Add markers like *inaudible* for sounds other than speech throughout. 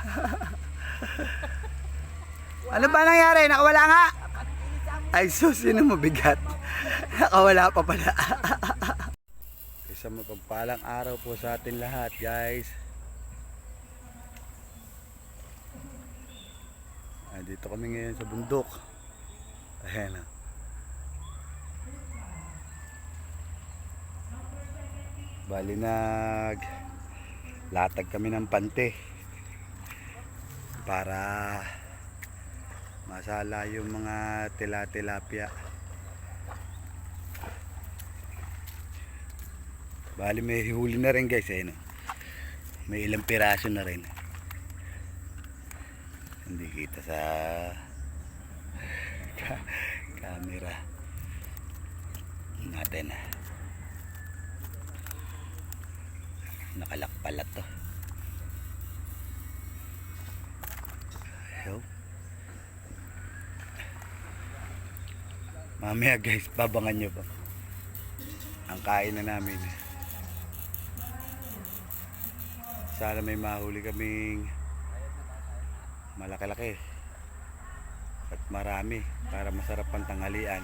*laughs* ano ba nangyari? Nakawala nga? Ay sus, yun ang mabigat. Nakawala pa pala. *laughs* Isang mapagpalang araw po sa atin lahat guys. Ah, dito kami ngayon sa bundok. Ayan ah. Bali nag latag kami ng pante para masala yung mga tila-tilapia. Bali may huli na rin guys eh, no? May ilang piraso na rin. Hindi kita sa *laughs* camera natin. Nakalak pala to. Ayaw. Mamaya guys, babangan nyo pa. Ang kain na namin. Sana may mahuli kaming malaki-laki at marami para masarap ang tanghalian.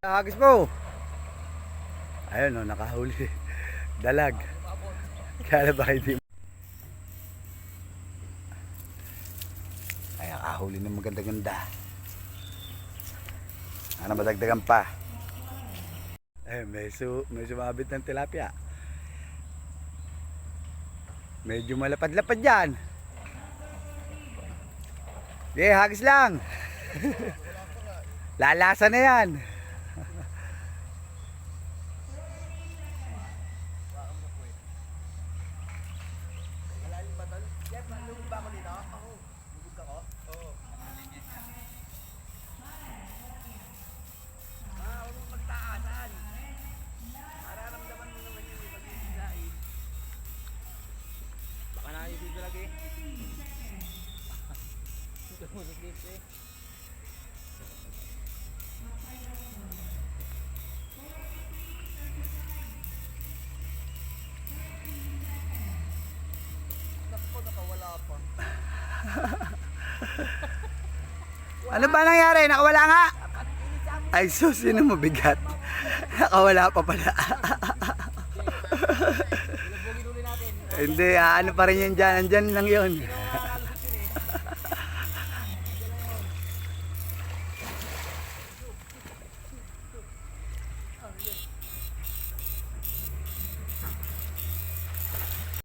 Agis po. Ayun no, nakahuli. *laughs* Dalag. Kaya ba hindi Ay, nakahuli ng maganda-ganda. Ano madagdagan pa? Eh, may, su may ng tilapia. Medyo malapad-lapad yan. Di, hagis lang. *laughs* Lalasa na yan. Tumutok dito eh. Naku, nakawala pa. Ano ba nangyari? Nakawala nga? Ay sus, yun ang mabigat. Nakawala pa pala. *laughs* Hindi, ah, ano pa rin yan dyan. Andyan lang yun.